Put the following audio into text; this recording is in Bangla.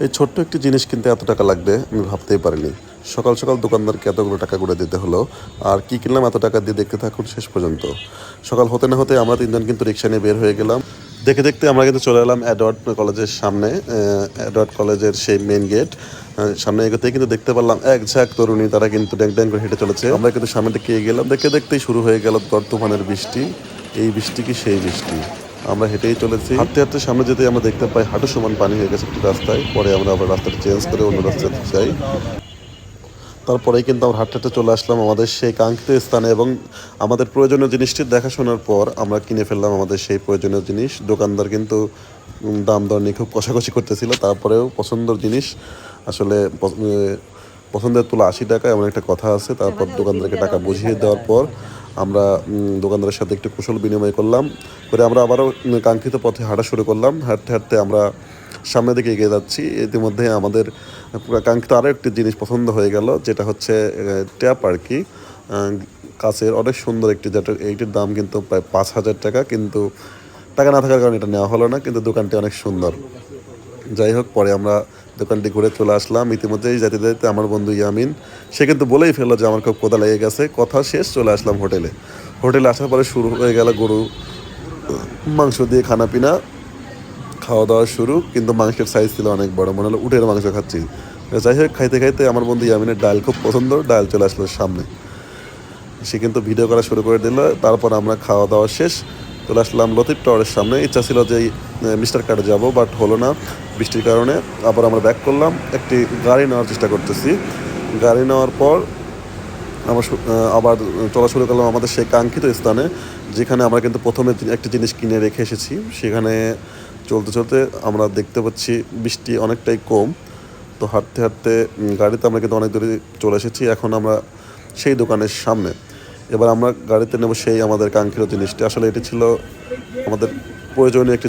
এই ছোট্ট একটি জিনিস কিনতে এত টাকা লাগবে, আমি ভাবতেই পারিনি। সকাল সকাল দোকানদারকে এতগুলো টাকা করে দিতে হলো, আর কি কিনলাম এত টাকা দিয়ে দেখতে থাকুন শেষ পর্যন্ত। সকাল হতে না হতে আমরা তিনজন কিন্তু রিক্সা নিয়ে বের হয়ে গেলাম। দেখে দেখতে আমরা কিন্তু চলে এলাম অ্যাডওয়ার্ড কলেজের সামনে অ্যাডওয়ার্ড কলেজের সেই মেন গেট সামনে এগোতেই কিন্তু দেখতে পারলাম এক ঝাঁক তরুণী, তারা কিন্তু ড্যাং ড্যাং করে হেঁটে চলেছে। আমরা কিন্তু সামনে দিকে গেলাম দেখতে দেখতেই শুরু হয়ে গেল বর্তমানের বৃষ্টি। এই বৃষ্টি কি সেই বৃষ্টি? আমরা হেঁটেই চলেছি। হাঁটতে হাঁটতে সামনে যেতে আমরা দেখতে পাই হাঁটু সমান পানি হয়ে গেছে একটি রাস্তায়। পরে আমরা আবার রাস্তাটা চেঞ্জ করে অন্য রাস্তাতে যাই তারপরেই কিন্তু আমরা হাঁটতে হাঁটতে চলে আসলাম আমাদের সেই কাঙ্ক্ষিত স্থানে এবং আমাদের প্রয়োজনীয় জিনিসটি দেখাশোনার পর আমরা কিনে ফেললাম আমাদের সেই প্রয়োজনীয় জিনিস। দোকানদার কিন্তু দাম দর নিয়ে খুব কষাকষি করতেছিল। তারপরেও পছন্দের জিনিস আসলে পছন্দের তোলা আশি টাকা, এমন একটা কথা আছে। তারপর দোকানদারকে টাকা বুঝিয়ে দেওয়ার পর আমরা দোকানদারের সাথে একটু কুশল বিনিময় করলাম। করে আমরা আবারও কাঙ্ক্ষিত পথে হাঁটা শুরু করলাম। হাঁটতে হাঁটতে আমরা সামনের দিকে এগিয়ে যাচ্ছি। ইতিমধ্যে আমাদের কাঙ্ক্ষিত আরও একটি জিনিস পছন্দ হয়ে গেল, যেটা হচ্ছে ট্যাপ আর কি। কাছের অনেক সুন্দর একটি যেটা, এইটির দাম কিন্তু প্রায় পাঁচ হাজার টাকা, কিন্তু টাকা না থাকার কারণে এটা নেওয়া হলো না, কিন্তু দোকানটি অনেক সুন্দর। যাই হোক, পরে আমরা দোকানটি ঘুরে চলে আসলাম। ইতিমধ্যেই যেতে যেতে আমার বন্ধু ইয়ামিন, সে কিন্তু বলেই ফেলল যে আমার খুব কোদা লেগে গেছে। কথা শেষ, চলে আসলাম হোটেলে। হোটেলে আসার পরে শুরু হয়ে গেল গরু, মাংস দিয়ে খানা পিনা খাওয়া দাওয়া শুরু। কিন্তু মাংসের সাইজ ছিল অনেক বড়, মনে হলো উটের মাংস খাচ্ছি। যাই হোক, খাইতে খাইতে আমার বন্ধু ইয়ামিনের ডাল খুব পছন্দ, ডাল চলে আসলো সামনে। সে কিন্তু ভিডিও করা শুরু করে দিল। তারপর আমরা খাওয়া দাওয়া শেষ, চলে আসলাম লতিফ টাওয়ারের সামনে। ইচ্ছা ছিল যে মিস্টার কাটে যাব বাট হলো না। বৃষ্টির কারণে আবার আমরা ব্যাক করলাম। একটি গাড়ি নেওয়ার চেষ্টা করতেছি। গাড়ি নেওয়ার পর আমরা আবার চলা শুরু করলাম আমাদের সেই কাঙ্ক্ষিত স্থানে, যেখানে আমরা কিন্তু প্রথমে একটি জিনিস কিনে রেখে এসেছি। সেখানে চলতে চলতে আমরা দেখতে পাচ্ছি বৃষ্টি অনেকটাই কম। তো হাঁটতে হাঁটতে গাড়িতে আমরা কিন্তু অনেক দূরে চলে এসেছি। এখন আমরা সেই দোকানের সামনে। এবার আমরা গাড়িতে নেব সেই আমাদের কাঙ্ক্ষিত জিনিসটি। আসলে এটি ছিল আমাদের প্রয়োজনীয় একটি